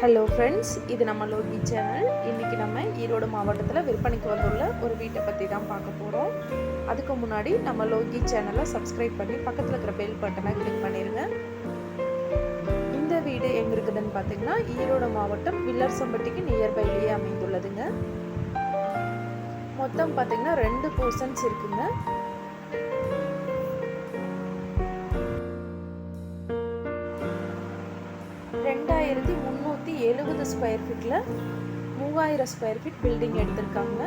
Hello friends இது நம்ம Loki channel இன்றைக்கி நம்ம ஈரோடு மாவட்டத்தில் விற்பனைக்கு வந்துள்ள ஒரு வீட்டை பற்றி தான் பார்க்க போகிறோம் அதுக்கு முன்னாடி நம்ம லோகி சேனலை சப்ஸ்கிரைப் பண்ணி பக்கத்தில் இருக்கிற பெல் பட்டனை கிளிக் பண்ணிடுங்க இந்த வீடு எங்கே இருக்குதுன்னு பார்த்தீங்கன்னா ஈரோடு மாவட்டம் வில்லர்சம்பட்டிக்கு நியர்பைலேயே அமைந்துள்ளதுங்க. மொத்தம் பார்த்தீங்கன்னா ரெண்டு போர்ஷன்ஸ் இருக்குங்க. ரெண்டாயிரத்தி முந்நூற்றி எழுபது ஸ்கொயர் ஃபீட்டில் மூவாயிரம் ஸ்கொயர் ஃபீட் பில்டிங் எடுத்திருக்காங்க.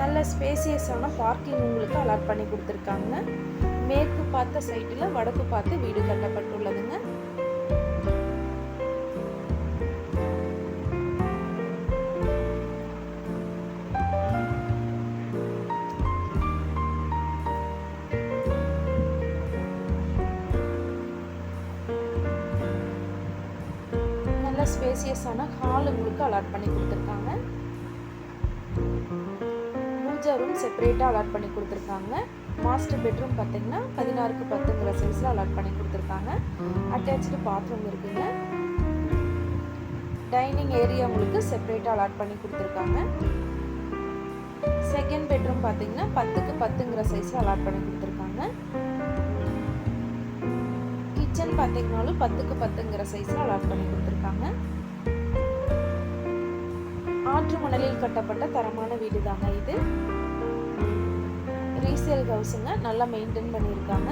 நல்ல ஸ்பேசியஸான பார்க்கிங் உங்களுக்கு அலாட் பண்ணி கொடுத்துருக்காங்க. மேற்கு பார்த்த சைட்டில் வடக்கு பார்த்து வீடு கட்டப்பட்டுள்ளதுங்க. ஸ்பேசியஸான ஹால் உங்களுக்கு அலாட் பண்ணி கொடுத்துருக்காங்க. பூஜா ரூம் செப்பரேட்டாக அலாட் பண்ணி கொடுத்துருக்காங்க. மாஸ்டர் பெட்ரூம் பார்த்தீங்கன்னா பதினாறுக்கு பத்துங்கிற சைஸில் அலாட் பண்ணி கொடுத்துருக்காங்க. அட்டாச்சு பாத்ரூம் இருக்குங்க. டைனிங் ஏரியா உங்களுக்கு செப்பரேட்டாக அலாட் பண்ணி கொடுத்துருக்காங்க. செகண்ட் பெட்ரூம் பார்த்தீங்கன்னா பத்துக்கு பத்துங்கிற சைஸில் அலாட் பண்ணி கொடுத்துருக்காங்க. கிச்சன் பார்த்தீங்கனாலும் பத்துக்கு பத்துங்கிற சைஸில் அலாட் பண்ணி கொடுத்துருக்காங்க. மணலில் கட்டப்பட்ட தரமான வீடு தாங்க இது. ரீசேல் ஹவுஸுங்க நல்லா மெயின்டைன் பண்ணியிருக்காங்க.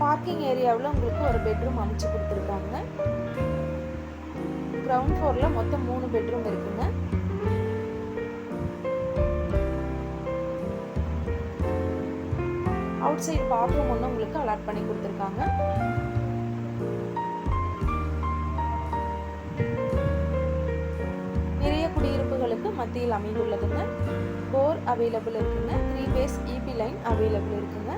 பார்க்கிங் ஏரியாவில் உங்களுக்கு ஒரு பெட்ரூம் அமைச்சு கொடுத்துருக்காங்க. கிரவுண்ட் ஃப்ளோரில் மொத்தம் மூணு பெட்ரூம் இருக்குங்க. அவுட் சைட் பாத்ரூம் ஒன்று உங்களுக்கு அலாட் பண்ணி கொடுத்துருக்காங்க. மத்தியில் அமைந்துள்ளதுங்க. போர் அவைலபிள் இருக்குங்க. Three phase EB line available இருக்குங்க.